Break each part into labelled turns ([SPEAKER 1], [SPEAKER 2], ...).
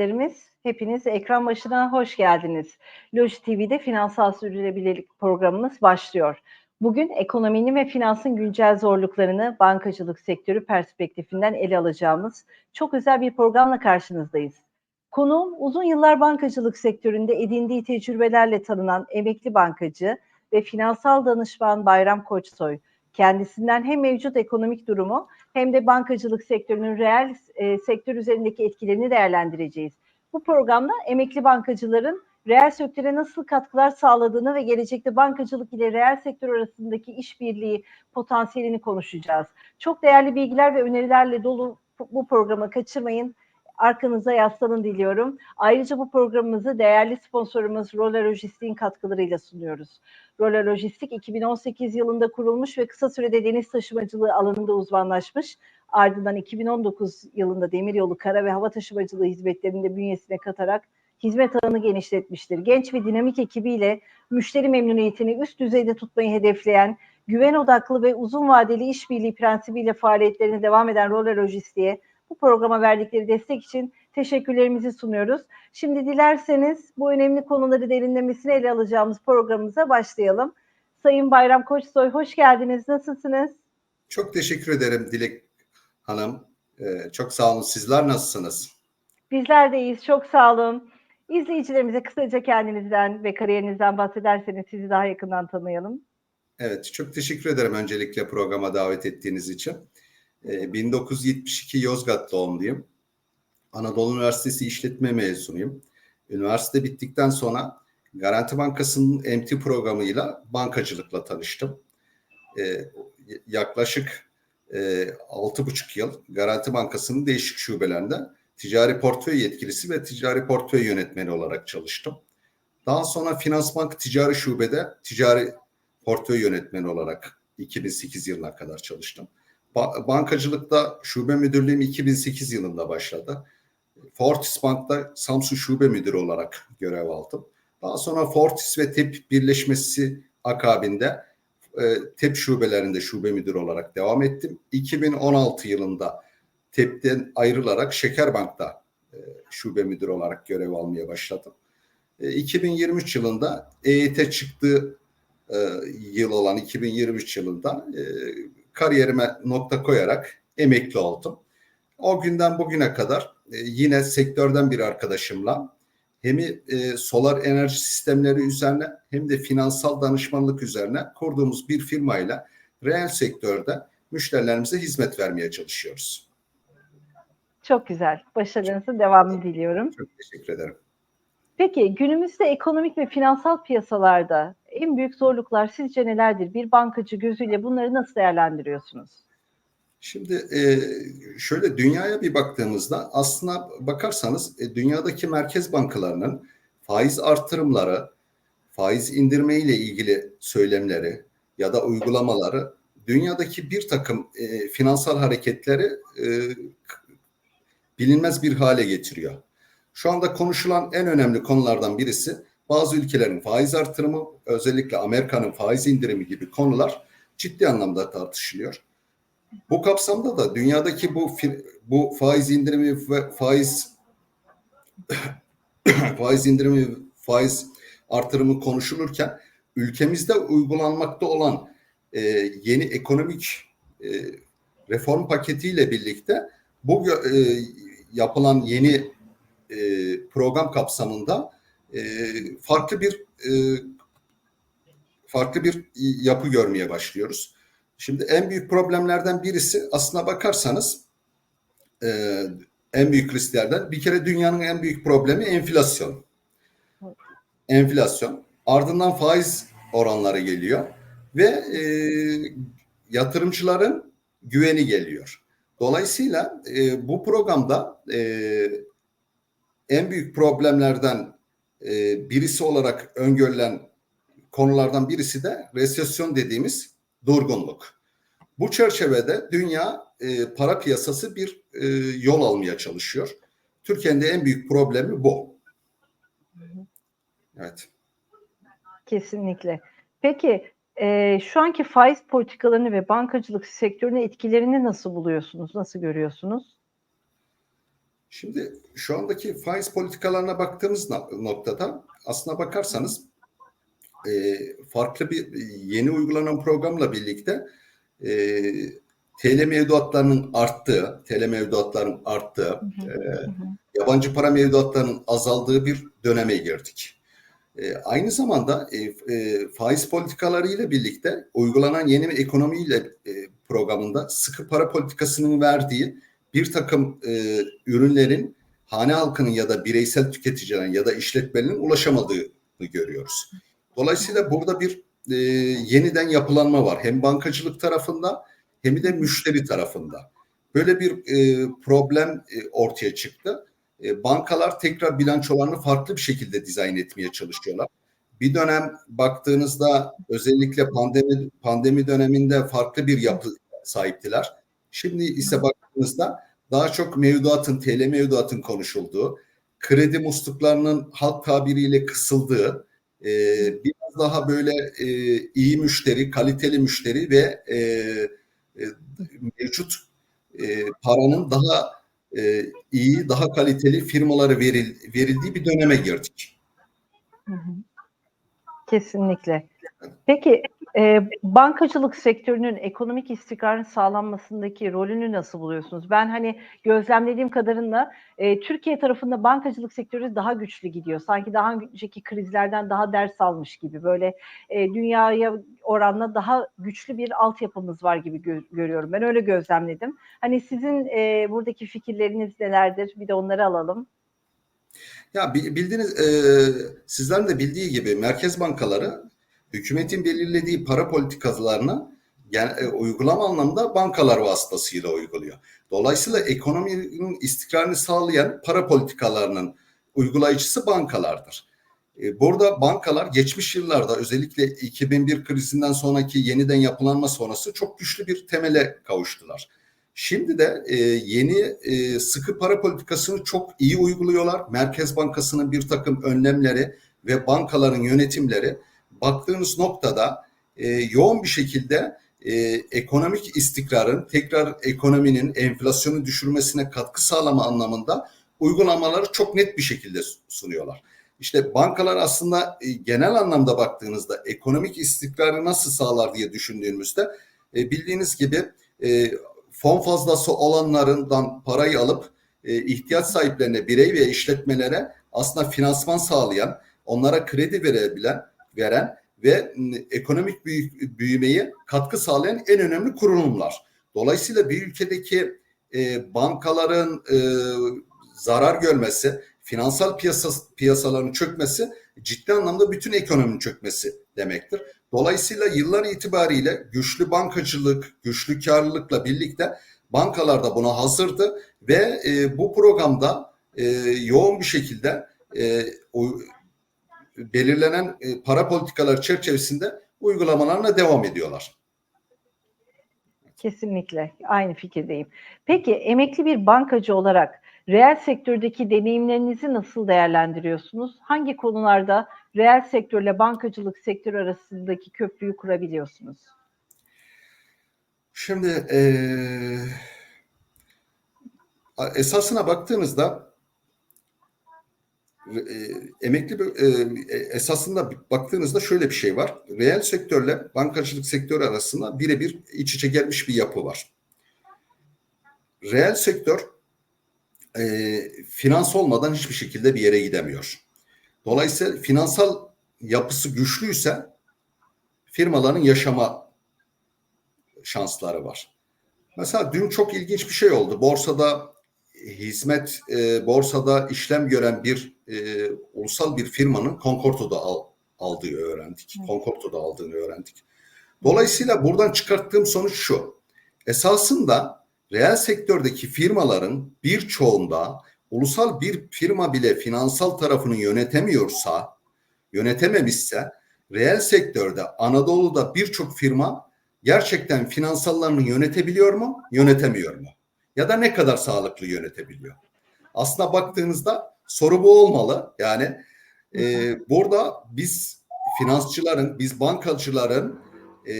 [SPEAKER 1] İzleyicilerimiz, hepiniz ekran başına hoş geldiniz. Loji TV'de finansal sürdürülebilirlik programımız başlıyor. Bugün ekonominin ve finansın güncel zorluklarını bankacılık sektörü perspektifinden ele alacağımız çok özel bir programla karşınızdayız. Konuğum uzun yıllar bankacılık sektöründe edindiği tecrübelerle tanınan emekli bankacı ve finansal danışman Bayram Koçsoy. Kendisinden hem mevcut ekonomik durumu hem de bankacılık sektörünün reel e, sektör üzerindeki etkilerini değerlendireceğiz. Bu programda emekli bankacıların reel sektöre nasıl katkılar sağladığını ve gelecekte bankacılık ile reel sektör arasındaki işbirliği potansiyelini konuşacağız. Çok değerli bilgiler ve önerilerle dolu bu programı kaçırmayın. Arkanıza yaslanın diliyorum. Ayrıca bu programımızı değerli sponsorumuz Roller Lojistik'in katkılarıyla sunuyoruz. Roller Lojistik 2018 yılında kurulmuş ve kısa sürede deniz taşımacılığı alanında uzmanlaşmış. Ardından 2019 yılında demiryolu, kara ve hava taşımacılığı hizmetlerinde bünyesine katarak hizmet alanı genişletmiştir. Genç ve dinamik ekibiyle müşteri memnuniyetini üst düzeyde tutmayı hedefleyen, güven odaklı ve uzun vadeli işbirliği prensibiyle faaliyetlerine devam eden Roller Lojistik'e bu programa verdikleri destek için teşekkürlerimizi sunuyoruz. Şimdi dilerseniz bu önemli konuları derinlemesine ele alacağımız programımıza başlayalım. Sayın Bayram Koçsoy hoş geldiniz. Nasılsınız?
[SPEAKER 2] Çok teşekkür ederim Dilek Hanım. Ee, çok sağ olun. Sizler nasılsınız?
[SPEAKER 1] Bizler de iyiyiz. Çok sağ olun. İzleyicilerimize kısaca kendinizden ve kariyerinizden bahsederseniz sizi daha yakından tanıyalım.
[SPEAKER 2] Evet, çok teşekkür ederim öncelikle programa davet ettiğiniz için. 1972 ee, Yozgat doğumluyum. Anadolu Üniversitesi İşletme mezunuyum. Üniversite bittikten sonra Garanti Bankası'nın MT programıyla bankacılıkla tanıştım. Ee, yaklaşık e, altı buçuk yıl Garanti Bankası'nın değişik şubelerinde ticari portföy yetkilisi ve ticari portföy yönetmeni olarak çalıştım. Daha sonra Finans Bank Ticari Şube'de ticari portföy yönetmeni olarak 2008 yılına kadar çalıştım. Ba- bankacılıkta şube müdürlüğüm 2008 yılında başladı. Fortis Bank'ta Samsun Şube Müdürü olarak görev aldım. Daha sonra Fortis ve TEP birleşmesi akabinde e, TEP şubelerinde şube müdürü olarak devam ettim. 2016 yılında TEP'ten ayrılarak Şekerbank'ta e, şube müdürü olarak görev almaya başladım. E, 2023 yılında EYT çıktığı e, yıl olan 2023 yılında e, kariyerime nokta koyarak emekli oldum. O günden bugüne kadar e, yine sektörden bir arkadaşımla hem e, solar enerji sistemleri üzerine hem de finansal danışmanlık üzerine kurduğumuz bir firmayla reel sektörde müşterilerimize hizmet vermeye çalışıyoruz.
[SPEAKER 1] Çok güzel. Başarınızın devamını diliyorum.
[SPEAKER 2] Çok teşekkür ederim.
[SPEAKER 1] Peki günümüzde ekonomik ve finansal piyasalarda en büyük zorluklar sizce nelerdir? Bir bankacı gözüyle bunları nasıl değerlendiriyorsunuz?
[SPEAKER 2] Şimdi e, şöyle dünyaya bir baktığımızda aslına bakarsanız e, dünyadaki merkez bankalarının faiz artırımları, faiz indirme ile ilgili söylemleri ya da uygulamaları dünyadaki bir takım e, finansal hareketleri bilinmez bir hale getiriyor. Şu anda konuşulan en önemli konulardan birisi bazı ülkelerin faiz artırımı, özellikle Amerika'nın faiz indirimi gibi konular ciddi anlamda tartışılıyor. Bu kapsamda da dünyadaki bu bu faiz indirimi ve faiz faiz indirimi faiz artırımı konuşulurken ülkemizde uygulanmakta olan e, yeni ekonomik e, reform paketiyle birlikte bu e, yapılan yeni e, program kapsamında e, farklı bir e, farklı bir yapı görmeye başlıyoruz. Şimdi en büyük problemlerden birisi aslına bakarsanız e, en büyük risklerden bir kere dünyanın en büyük problemi enflasyon. Enflasyon. Ardından faiz oranları geliyor ve e, yatırımcıların güveni geliyor. Dolayısıyla e, bu programda e, en büyük problemlerden e, birisi olarak öngörülen konulardan birisi de resesyon dediğimiz durgunluk. Bu çerçevede dünya e, para piyasası bir e, yol almaya çalışıyor. Türkiye'nin de en büyük problemi bu. Evet.
[SPEAKER 1] Kesinlikle. Peki e, şu anki faiz politikalarını ve bankacılık sektörüne etkilerini nasıl buluyorsunuz? Nasıl görüyorsunuz?
[SPEAKER 2] Şimdi şu andaki faiz politikalarına baktığımız no- noktada aslına bakarsanız e, farklı bir yeni uygulanan programla birlikte e, TL mevduatlarının arttığı, TL mevduatların arttığı, e, yabancı para mevduatlarının azaldığı bir döneme girdik. E, aynı zamanda e, e, faiz politikaları ile birlikte uygulanan yeni bir ekonomiyle e, programında sıkı para politikasının verdiği bir takım e, ürünlerin hane halkının ya da bireysel tüketicilerin ya da işletmelerin ulaşamadığını görüyoruz. Dolayısıyla burada bir e, yeniden yapılanma var. Hem bankacılık tarafında hem de müşteri tarafında. Böyle bir e, problem e, ortaya çıktı. E, bankalar tekrar bilançolarını farklı bir şekilde dizayn etmeye çalışıyorlar. Bir dönem baktığınızda özellikle pandemi pandemi döneminde farklı bir yapı sahiptiler. Şimdi ise baktığınızda daha çok mevduatın, TL mevduatın konuşulduğu, kredi musluklarının halk tabiriyle kısıldığı, e, biraz daha böyle e, iyi müşteri, kaliteli müşteri ve e, e, mevcut e, paranın daha e, iyi, daha kaliteli firmalara veril, verildiği bir döneme girdik.
[SPEAKER 1] Kesinlikle. Peki e, bankacılık sektörünün ekonomik istikrarın sağlanmasındaki rolünü nasıl buluyorsunuz? Ben hani gözlemlediğim kadarıyla e, Türkiye tarafında bankacılık sektörü daha güçlü gidiyor. Sanki daha önceki krizlerden daha ders almış gibi. Böyle e, dünyaya oranla daha güçlü bir altyapımız var gibi gö- görüyorum. Ben öyle gözlemledim. Hani sizin e, buradaki fikirleriniz nelerdir? Bir de onları alalım.
[SPEAKER 2] Ya bi- bildiğiniz, e, sizlerin de bildiği gibi merkez bankaları hükümetin belirlediği para politikalarını yani, e, uygulama anlamda bankalar vasıtasıyla uyguluyor. Dolayısıyla ekonominin istikrarını sağlayan para politikalarının uygulayıcısı bankalardır. E, burada bankalar geçmiş yıllarda özellikle 2001 krizinden sonraki yeniden yapılanma sonrası çok güçlü bir temele kavuştular. Şimdi de e, yeni e, sıkı para politikasını çok iyi uyguluyorlar. Merkez Bankası'nın bir takım önlemleri ve bankaların yönetimleri baktığınız noktada e, yoğun bir şekilde e, ekonomik istikrarın tekrar ekonominin enflasyonu düşürmesine katkı sağlama anlamında uygulamaları çok net bir şekilde sunuyorlar. İşte bankalar aslında e, genel anlamda baktığınızda ekonomik istikrarı nasıl sağlar diye düşündüğümüzde e, bildiğiniz gibi e, fon fazlası olanlarından parayı alıp e, ihtiyaç sahiplerine, birey ve işletmelere aslında finansman sağlayan, onlara kredi verebilen, veren ve ekonomik büyü- büyümeyi katkı sağlayan en önemli kurulumlar. Dolayısıyla bir ülkedeki e, bankaların e, zarar görmesi, finansal piyasa, piyasaların çökmesi ciddi anlamda bütün ekonominin çökmesi demektir. Dolayısıyla yıllar itibariyle güçlü bankacılık, güçlü karlılıkla birlikte bankalar da buna hazırdı ve e, bu programda e, yoğun bir şekilde e, o, belirlenen e, para politikaları çerçevesinde uygulamalarına devam ediyorlar.
[SPEAKER 1] Kesinlikle aynı fikirdeyim. Peki emekli bir bankacı olarak reel sektördeki deneyimlerinizi nasıl değerlendiriyorsunuz? Hangi konularda reel sektörle bankacılık sektörü arasındaki köprüyü kurabiliyorsunuz?
[SPEAKER 2] Şimdi e, esasına baktığınızda e, emekli bir- e, esasında baktığınızda şöyle bir şey var. Reel sektörle bankacılık sektörü arasında birebir iç içe gelmiş bir yapı var. Reel sektör e, finans olmadan hiçbir şekilde bir yere gidemiyor. Dolayısıyla finansal yapısı güçlüyse firmaların yaşama şansları var. Mesela dün çok ilginç bir şey oldu. Borsada hizmet, e, borsada işlem gören bir e, ulusal bir firmanın Concordo'da al, aldığı öğrendik.
[SPEAKER 1] Evet.
[SPEAKER 2] Concordo'da aldığını öğrendik. Dolayısıyla buradan çıkarttığım sonuç şu. Esasında reel sektördeki firmaların birçoğunda ulusal bir firma bile finansal tarafını yönetemiyorsa, yönetememişse reel sektörde Anadolu'da birçok firma gerçekten finansallarını yönetebiliyor mu, yönetemiyor mu? Ya da ne kadar sağlıklı yönetebiliyor? Aslına baktığınızda soru bu olmalı. Yani e, burada biz finansçıların, biz bankacıların e,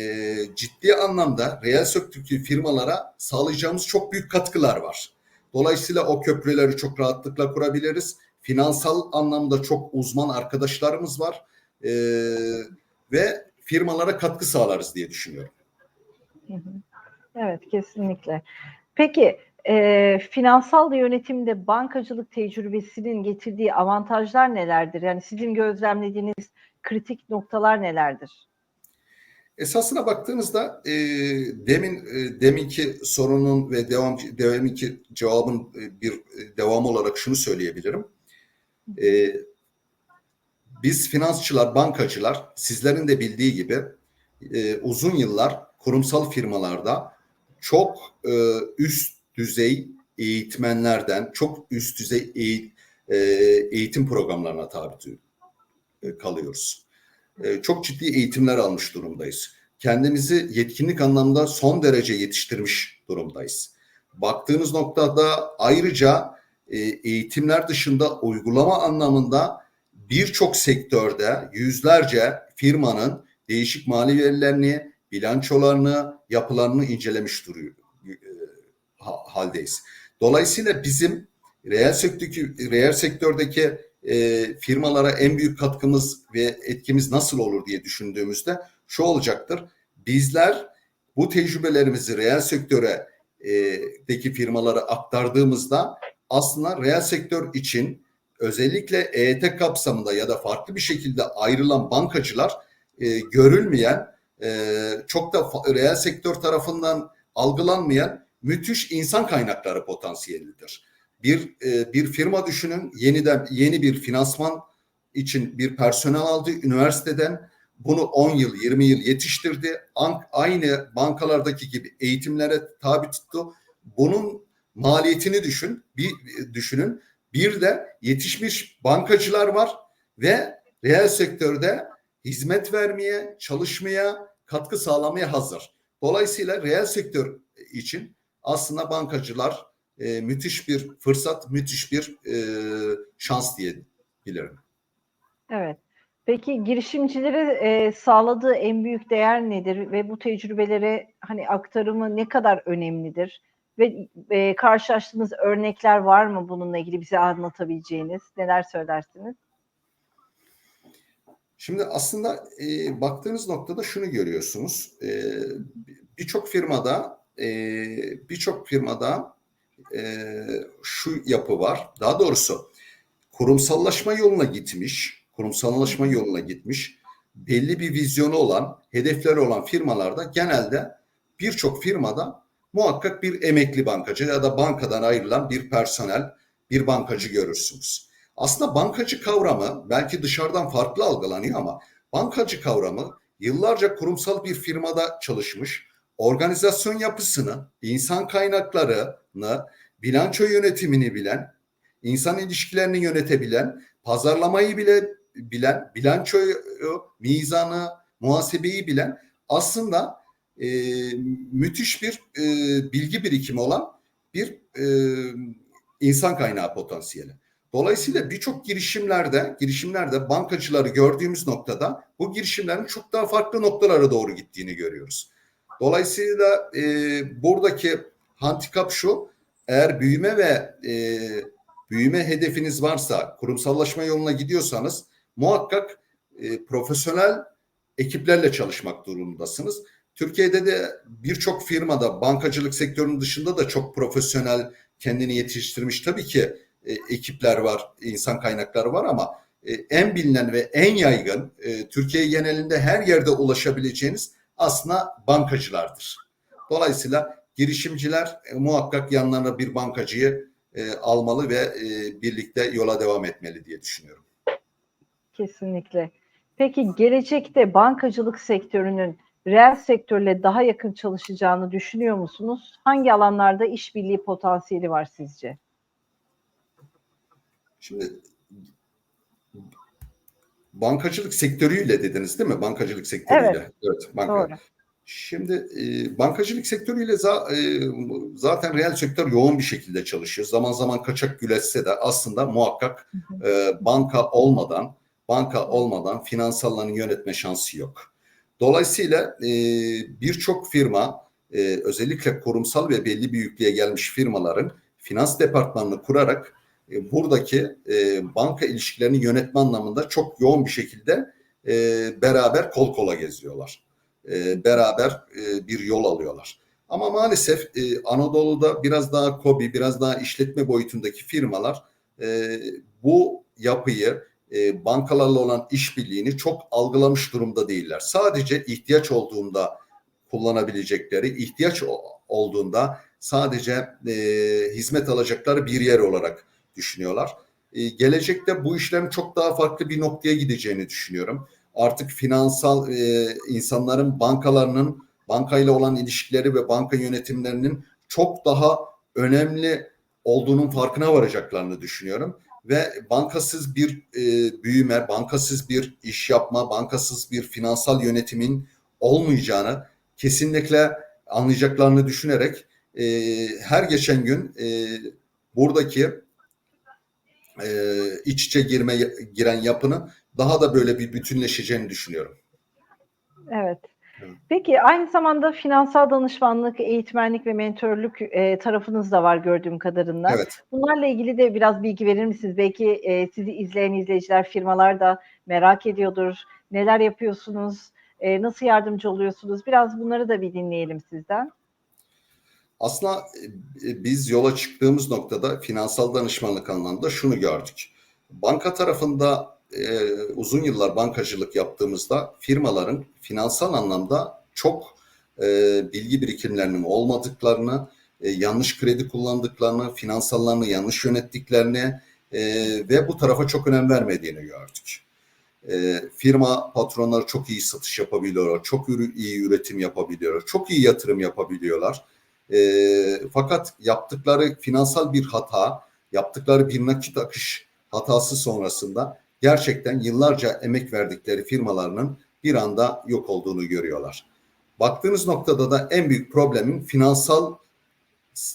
[SPEAKER 2] ciddi anlamda reel sektördeki firmalara sağlayacağımız çok büyük katkılar var. Dolayısıyla o köprüleri çok rahatlıkla kurabiliriz. Finansal anlamda çok uzman arkadaşlarımız var Ee, ve firmalara katkı sağlarız diye düşünüyorum.
[SPEAKER 1] Evet, kesinlikle. Peki, e, finansal yönetimde bankacılık tecrübesinin getirdiği avantajlar nelerdir? Yani sizin gözlemlediğiniz kritik noktalar nelerdir?
[SPEAKER 2] Esasına baktığınızda e, demin e, deminki sorunun ve devam deminki cevabın e, bir e, devamı olarak şunu söyleyebilirim. E, biz finansçılar, bankacılar sizlerin de bildiği gibi e, uzun yıllar kurumsal firmalarda çok e, üst düzey eğitmenlerden, çok üst düzey eğit, e, eğitim programlarına tabi e, kalıyoruz. E, çok ciddi eğitimler almış durumdayız. Kendimizi yetkinlik anlamda son derece yetiştirmiş durumdayız. Baktığınız noktada ayrıca e, eğitimler dışında uygulama anlamında birçok sektörde yüzlerce firmanın değişik mali verilerini, bilançolarını, yapılarını incelemiş duruyor e, haldeyiz. Dolayısıyla bizim reel sektördeki, reel sektördeki e, firmalara en büyük katkımız ve etkimiz nasıl olur diye düşündüğümüzde şu olacaktır. Bizler bu tecrübelerimizi reel sektöre e, deki firmalara aktardığımızda aslında reel sektör için özellikle EYT kapsamında ya da farklı bir şekilde ayrılan bankacılar e, görülmeyen e, çok da reel sektör tarafından algılanmayan müthiş insan kaynakları potansiyelidir. Bir e, bir firma düşünün yeniden yeni bir finansman için bir personel aldı üniversiteden bunu 10 yıl 20 yıl yetiştirdi. Aynı bankalardaki gibi eğitimlere tabi tuttu. Bunun maliyetini düşün, bir düşünün. Bir de yetişmiş bankacılar var ve reel sektörde hizmet vermeye, çalışmaya, katkı sağlamaya hazır. Dolayısıyla reel sektör için aslında bankacılar e, müthiş bir fırsat, müthiş bir e, şans diyebilirim.
[SPEAKER 1] Evet. Peki girişimcilere e, sağladığı en büyük değer nedir ve bu tecrübelere hani aktarımı ne kadar önemlidir? Ve e, karşılaştığınız örnekler var mı bununla ilgili bize anlatabileceğiniz? Neler söylersiniz?
[SPEAKER 2] Şimdi aslında e, baktığınız noktada şunu görüyorsunuz. E, birçok firmada e, birçok firmada e, şu yapı var. Daha doğrusu kurumsallaşma yoluna gitmiş, kurumsallaşma yoluna gitmiş, belli bir vizyonu olan, hedefleri olan firmalarda genelde birçok firmada muhakkak bir emekli bankacı ya da bankadan ayrılan bir personel, bir bankacı görürsünüz. Aslında bankacı kavramı belki dışarıdan farklı algılanıyor ama bankacı kavramı yıllarca kurumsal bir firmada çalışmış, organizasyon yapısını, insan kaynaklarını, bilanço yönetimini bilen, insan ilişkilerini yönetebilen, pazarlamayı bile bilen, bilançoyu, mizanı, muhasebeyi bilen aslında e, müthiş bir e, bilgi birikimi olan bir e, insan kaynağı potansiyeli. Dolayısıyla birçok girişimlerde, girişimlerde bankacıları gördüğümüz noktada bu girişimlerin çok daha farklı noktalara doğru gittiğini görüyoruz. Dolayısıyla e, buradaki handikap şu, eğer büyüme ve e, büyüme hedefiniz varsa, kurumsallaşma yoluna gidiyorsanız muhakkak e, profesyonel ekiplerle çalışmak durumundasınız. Türkiye'de de birçok firmada bankacılık sektörünün dışında da çok profesyonel kendini yetiştirmiş tabii ki e, ekipler var, insan kaynakları var ama e, en bilinen ve en yaygın e, Türkiye genelinde her yerde ulaşabileceğiniz aslında bankacılardır. Dolayısıyla girişimciler e, muhakkak yanlarına bir bankacıyı e, almalı ve e, birlikte yola devam etmeli diye düşünüyorum.
[SPEAKER 1] Kesinlikle. Peki gelecekte bankacılık sektörünün reel sektörle daha yakın çalışacağını düşünüyor musunuz? Hangi alanlarda işbirliği potansiyeli var sizce?
[SPEAKER 2] Şimdi bankacılık sektörüyle dediniz değil mi? Bankacılık sektörüyle.
[SPEAKER 1] Evet.
[SPEAKER 2] Evet, banka.
[SPEAKER 1] Doğru.
[SPEAKER 2] Şimdi e, bankacılık sektörüyle za, e, zaten reel sektör yoğun bir şekilde çalışıyor. Zaman zaman kaçak güleşse de aslında muhakkak e, banka olmadan banka olmadan finansallarını yönetme şansı yok. Dolayısıyla e, birçok firma e, özellikle kurumsal ve belli büyüklüğe gelmiş firmaların finans departmanını kurarak e, buradaki e, banka ilişkilerini yönetme anlamında çok yoğun bir şekilde e, beraber kol kola geziyorlar. E, beraber e, bir yol alıyorlar. Ama maalesef e, Anadolu'da biraz daha KOBİ, biraz daha işletme boyutundaki firmalar e, bu yapıyı, e, bankalarla olan işbirliğini çok algılamış durumda değiller. Sadece ihtiyaç olduğunda kullanabilecekleri, ihtiyaç olduğunda sadece e, hizmet alacakları bir yer olarak düşünüyorlar. E, gelecekte bu işlerin çok daha farklı bir noktaya gideceğini düşünüyorum. Artık finansal e, insanların bankalarının bankayla olan ilişkileri ve banka yönetimlerinin çok daha önemli olduğunun farkına varacaklarını düşünüyorum ve bankasız bir e, büyüme, bankasız bir iş yapma, bankasız bir finansal yönetimin olmayacağını kesinlikle anlayacaklarını düşünerek e, her geçen gün e, buradaki e, iç içe girme giren yapının daha da böyle bir bütünleşeceğini düşünüyorum.
[SPEAKER 1] Evet. Peki aynı zamanda finansal danışmanlık, eğitmenlik ve mentörlük e, tarafınız da var gördüğüm kadarıyla.
[SPEAKER 2] Evet.
[SPEAKER 1] Bunlarla ilgili de biraz bilgi verir misiniz? Belki e, sizi izleyen izleyiciler, firmalar da merak ediyordur. Neler yapıyorsunuz? E, nasıl yardımcı oluyorsunuz? Biraz bunları da bir dinleyelim sizden.
[SPEAKER 2] Aslında e, biz yola çıktığımız noktada finansal danışmanlık anlamında şunu gördük. Banka tarafında e, uzun yıllar bankacılık yaptığımızda firmaların finansal anlamda çok e, bilgi birikimlerinin olmadıklarını, e, yanlış kredi kullandıklarını, finansallarını yanlış yönettiklerini e, ve bu tarafa çok önem vermediğini gördük. E, firma patronları çok iyi satış yapabiliyorlar, çok iyi üretim yapabiliyorlar, çok iyi yatırım yapabiliyorlar. E, fakat yaptıkları finansal bir hata, yaptıkları bir nakit akış hatası sonrasında gerçekten yıllarca emek verdikleri firmalarının bir anda yok olduğunu görüyorlar. Baktığınız noktada da en büyük problemin finansal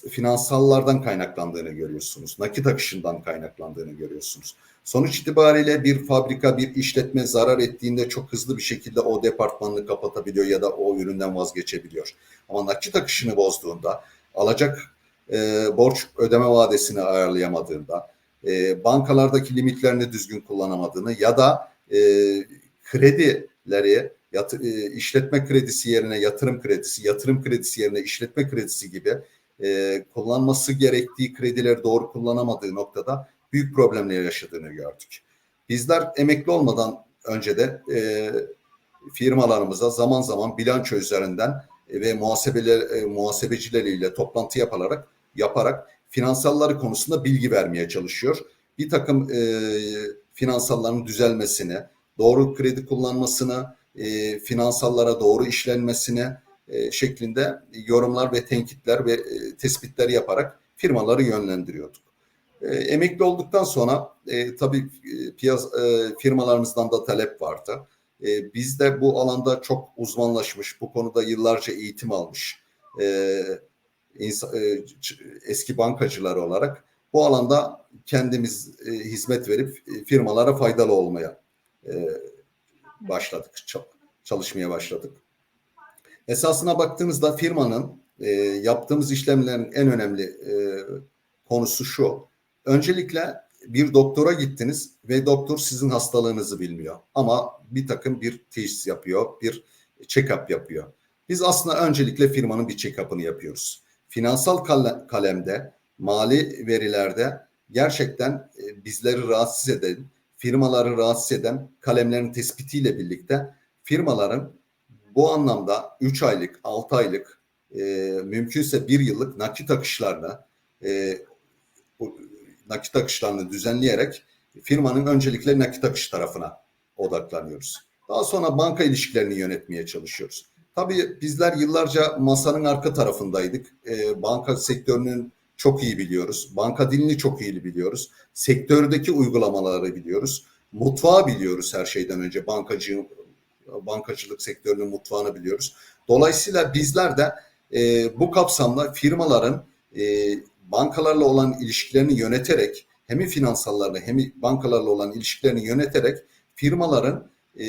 [SPEAKER 2] finansallardan kaynaklandığını görüyorsunuz. Nakit akışından kaynaklandığını görüyorsunuz. Sonuç itibariyle bir fabrika, bir işletme zarar ettiğinde çok hızlı bir şekilde o departmanını kapatabiliyor ya da o üründen vazgeçebiliyor. Ama nakit akışını bozduğunda, alacak e, borç ödeme vadesini ayarlayamadığında, e, bankalardaki limitlerini düzgün kullanamadığını ya da e, kredileri yat, e, işletme kredisi yerine yatırım kredisi, yatırım kredisi yerine işletme kredisi gibi e, kullanması gerektiği kredileri doğru kullanamadığı noktada büyük problemler yaşadığını gördük. Bizler emekli olmadan önce de e, firmalarımıza zaman zaman bilanço üzerinden ve muhasebeler e, muhasebecileriyle toplantı yaparak yaparak finansalları konusunda bilgi vermeye çalışıyor. Bir takım e, finansalların düzelmesini, doğru kredi kullanmasını, e, finansallara doğru işlenmesini e, şeklinde yorumlar ve tenkitler ve e, tespitler yaparak firmaları yönlendiriyorduk. E, emekli olduktan sonra e, tabii e, piyas e, firmalarımızdan da talep vardı. E, biz de bu alanda çok uzmanlaşmış, bu konuda yıllarca eğitim almış e, insa- e, eski bankacılar olarak bu alanda kendimiz e, hizmet verip e, firmalara faydalı olmaya e, başladık, ça- çalışmaya başladık. Esasına baktığımızda firmanın e, yaptığımız işlemlerin en önemli e, konusu şu. Öncelikle bir doktora gittiniz ve doktor sizin hastalığınızı bilmiyor. Ama bir takım bir teşhis yapıyor, bir check-up yapıyor. Biz aslında öncelikle firmanın bir check-up'ını yapıyoruz. Finansal kale- kalemde, mali verilerde gerçekten e, bizleri rahatsız eden, firmaları rahatsız eden kalemlerin tespitiyle birlikte firmaların bu anlamda 3 aylık, 6 aylık, e, mümkünse 1 yıllık nakit akışlarını e, nakit akışlarını düzenleyerek firmanın öncelikle nakit akış tarafına odaklanıyoruz. Daha sonra banka ilişkilerini yönetmeye çalışıyoruz. Tabii bizler yıllarca masanın arka tarafındaydık. E, banka sektörünün çok iyi biliyoruz. Banka dilini çok iyi biliyoruz. Sektördeki uygulamaları biliyoruz. Mutfağı biliyoruz her şeyden önce. Bankacı bankacılık sektörünün mutfağını biliyoruz. Dolayısıyla bizler de e, bu kapsamda firmaların e, bankalarla olan ilişkilerini yöneterek hem finansallarla hem bankalarla olan ilişkilerini yöneterek firmaların e,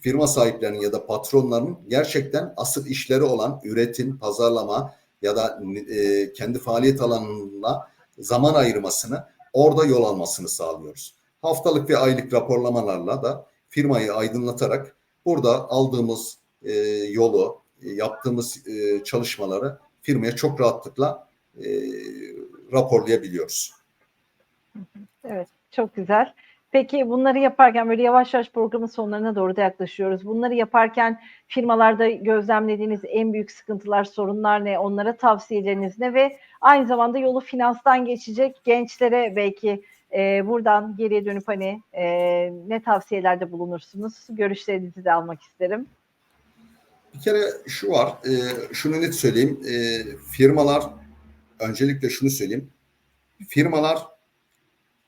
[SPEAKER 2] firma sahiplerinin ya da patronların gerçekten asıl işleri olan üretim, pazarlama ya da e, kendi faaliyet alanına zaman ayırmasını orada yol almasını sağlıyoruz. Haftalık ve aylık raporlamalarla da firmayı aydınlatarak burada aldığımız e, yolu, e, yaptığımız e, çalışmaları firmaya çok rahatlıkla e, raporlayabiliyoruz.
[SPEAKER 1] Evet, çok güzel. Peki bunları yaparken böyle yavaş yavaş programın sonlarına doğru da yaklaşıyoruz. Bunları yaparken firmalarda gözlemlediğiniz en büyük sıkıntılar, sorunlar ne? Onlara tavsiyeleriniz ne? Ve aynı zamanda yolu finanstan geçecek gençlere belki e, buradan geriye dönüp hani e, ne tavsiyelerde bulunursunuz? Görüşlerinizi de almak isterim.
[SPEAKER 2] Bir kere şu var, e, şunu net söyleyeyim. E, firmalar, öncelikle şunu söyleyeyim. Firmalar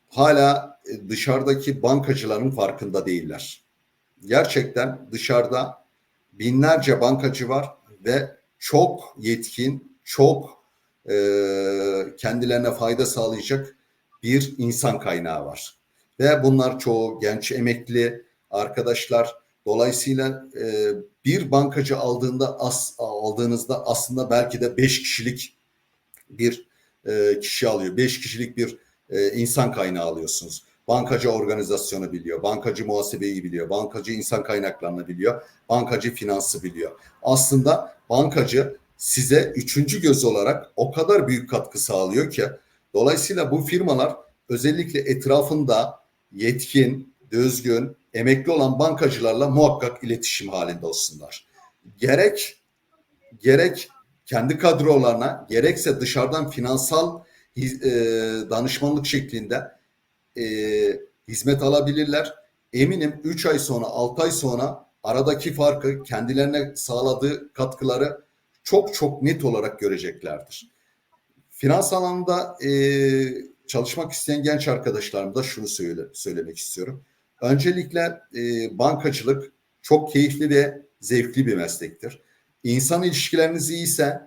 [SPEAKER 2] hala e, dışarıdaki bankacıların farkında değiller. Gerçekten dışarıda binlerce bankacı var ve çok yetkin, çok e, kendilerine fayda sağlayacak bir insan kaynağı var. Ve bunlar çoğu genç emekli arkadaşlar. Dolayısıyla e, bir bankacı aldığında as, aldığınızda aslında belki de beş kişilik bir e, kişi alıyor. Beş kişilik bir e, insan kaynağı alıyorsunuz. Bankacı organizasyonu biliyor, bankacı muhasebeyi biliyor, bankacı insan kaynaklarını biliyor, bankacı finansı biliyor. Aslında bankacı size üçüncü göz olarak o kadar büyük katkı sağlıyor ki dolayısıyla bu firmalar özellikle etrafında yetkin, düzgün, emekli olan bankacılarla muhakkak iletişim halinde olsunlar. Gerek gerek kendi kadrolarına gerekse dışarıdan finansal e, danışmanlık şeklinde e, hizmet alabilirler. Eminim 3 ay sonra 6 ay sonra aradaki farkı kendilerine sağladığı katkıları çok çok net olarak göreceklerdir. Finans alanında e, çalışmak isteyen genç arkadaşlarım da şunu söyle, söylemek istiyorum. Öncelikle e, bankacılık çok keyifli ve zevkli bir meslektir. İnsan ilişkileriniz iyiyse,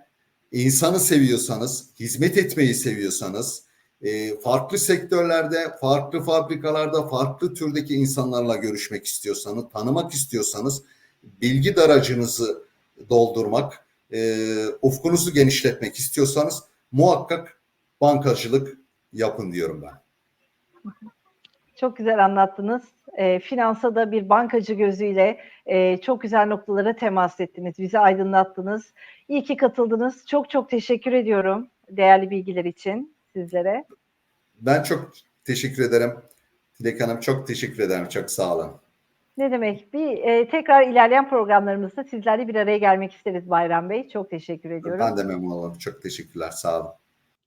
[SPEAKER 2] insanı seviyorsanız, hizmet etmeyi seviyorsanız, e, farklı sektörlerde, farklı fabrikalarda, farklı türdeki insanlarla görüşmek istiyorsanız, tanımak istiyorsanız, bilgi daracınızı doldurmak, e, ufkunuzu genişletmek istiyorsanız muhakkak bankacılık yapın diyorum ben.
[SPEAKER 1] Çok güzel anlattınız. E, finansa da bir bankacı gözüyle e, çok güzel noktalara temas ettiniz. Bizi aydınlattınız. İyi ki katıldınız. Çok çok teşekkür ediyorum değerli bilgiler için sizlere.
[SPEAKER 2] Ben çok teşekkür ederim. Dilek Hanım çok teşekkür ederim. Çok sağ olun.
[SPEAKER 1] Ne demek? Bir e, tekrar ilerleyen programlarımızda sizlerle bir araya gelmek isteriz Bayram Bey. Çok teşekkür ediyorum.
[SPEAKER 2] Ben de memnun oldum. Çok teşekkürler. Sağ olun.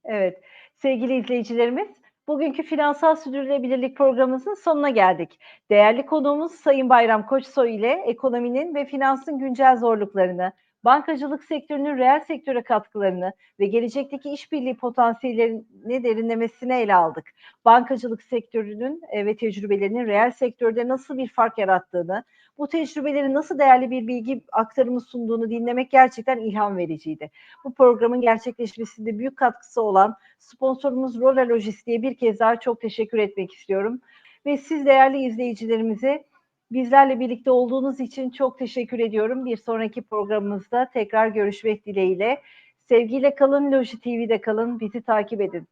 [SPEAKER 1] Evet. Sevgili izleyicilerimiz, bugünkü finansal sürdürülebilirlik programımızın sonuna geldik. Değerli konuğumuz Sayın Bayram Koçsoy ile ekonominin ve finansın güncel zorluklarını, bankacılık sektörünün reel sektöre katkılarını ve gelecekteki işbirliği potansiyellerini derinlemesine ele aldık. Bankacılık sektörünün e, ve tecrübelerinin reel sektörde nasıl bir fark yarattığını, bu tecrübeleri nasıl değerli bir bilgi aktarımı sunduğunu dinlemek gerçekten ilham vericiydi. Bu programın gerçekleşmesinde büyük katkısı olan sponsorumuz Rola Lojistik'e bir kez daha çok teşekkür etmek istiyorum. Ve siz değerli izleyicilerimize bizlerle birlikte olduğunuz için çok teşekkür ediyorum. Bir sonraki programımızda tekrar görüşmek dileğiyle. Sevgiyle kalın, Loji TV'de kalın, bizi takip edin.